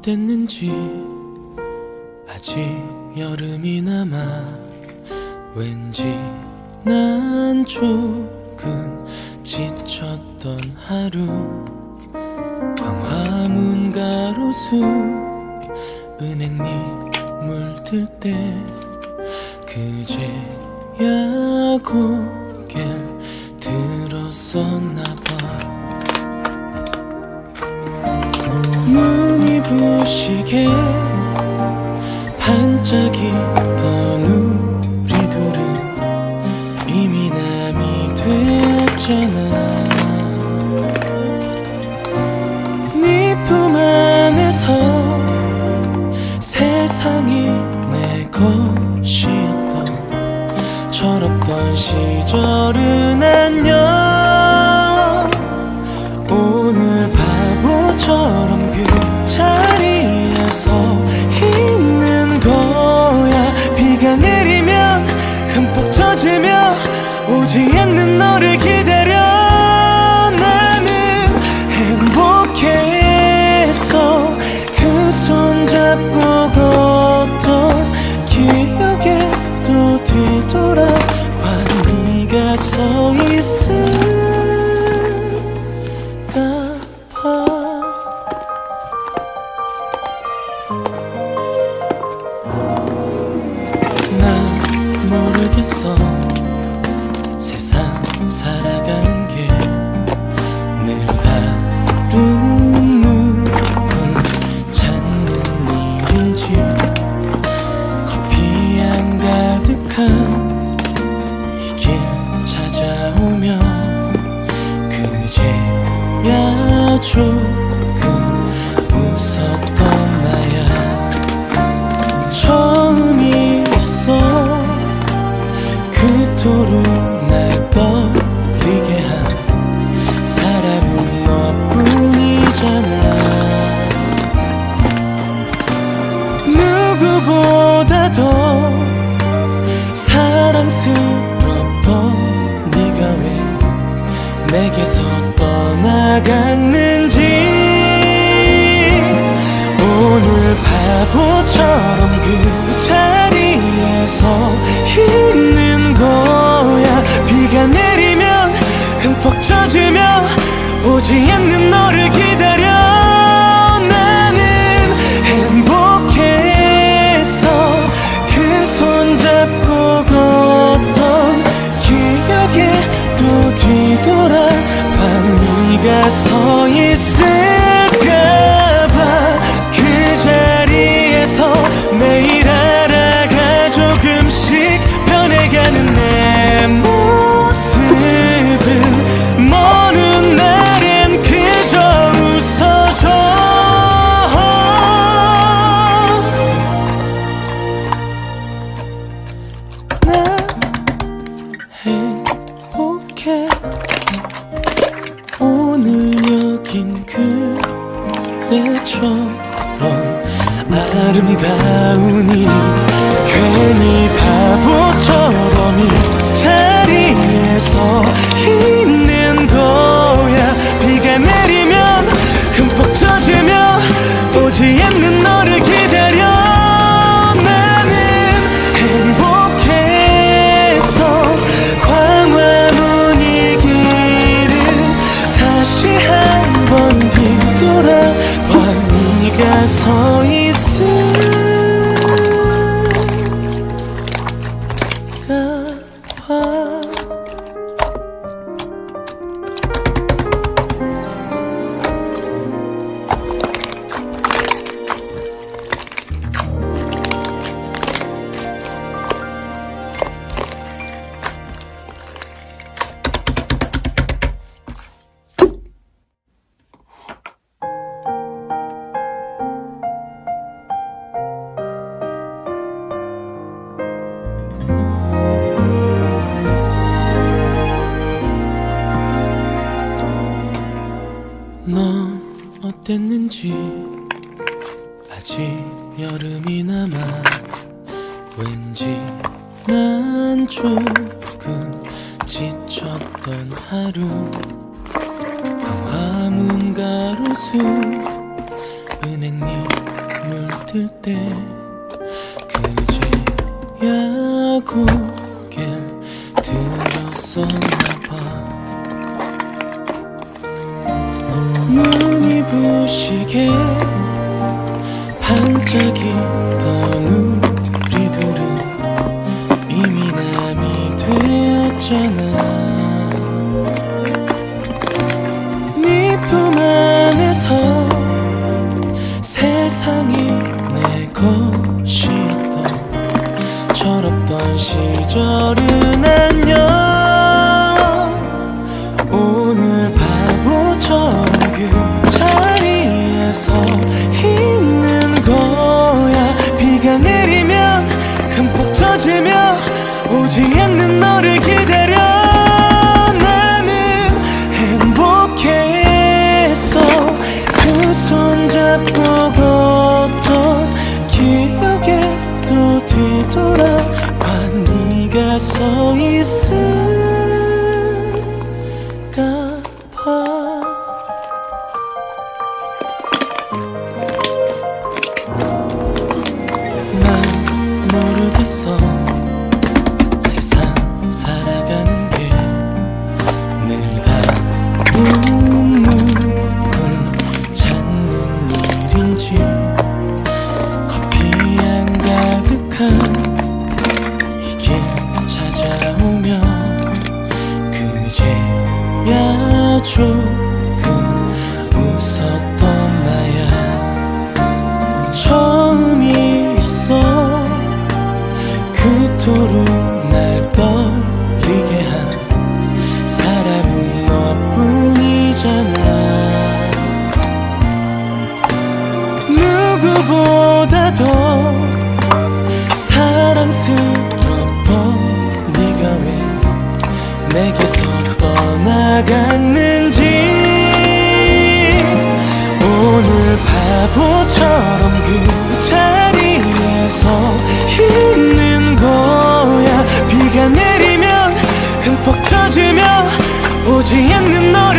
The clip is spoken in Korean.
어땠는지 아직 여름이 남아 왠지 난 조금 지쳤던 하루 광화문 가로수 은행잎 물들 때 그제야 고개를 들었었나 부시게 반짝이던 우리 둘은 이미 남이 되었잖아. 네 품 안에서 세상이 내 것이었던 철없던 시절은 안녕 오지 않는 너를 기다려. 나는 행복했어 그 손 잡고 걷던 기억에 또 뒤돌아 봐 네가 서 있을 내게서 떠나갔는지 오늘 바보처럼 그 자리에서 있는 거야. 비가 내리면 흠뻑 젖으며 오지 않는 너 돌아 봐. 네가 서 있을 그때처럼 아름다우니 괜히 바보처럼 이 자리에서 있는 거 넌 어땠는지 아직 여름이 남아 왠지 난 조금 지쳤던 하루 강화문 가로수 은행잎 물들 때 그제야 고개 들었었나 눈이 부시게 반짝이던 우리 둘은 이미 남이 되었잖아. 空气 나도 사랑스럽던 네가 왜 내게서 떠나갔는지 오늘 바보처럼 그 자리에서 있는 거야. 비가 내리면 흠뻑 젖으며 오지 않는 너